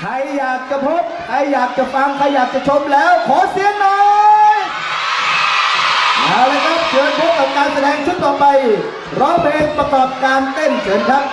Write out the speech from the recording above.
ใครอยากจะพบ ใครอยากจะฟัง ใครอยากจะชมแล้ว ขอเสียงหน่อยเอาเลยครับ เชิญพบกับการแสดงชุดต่อไป ร้องเพลงประกอบการเต้นเชิญครับ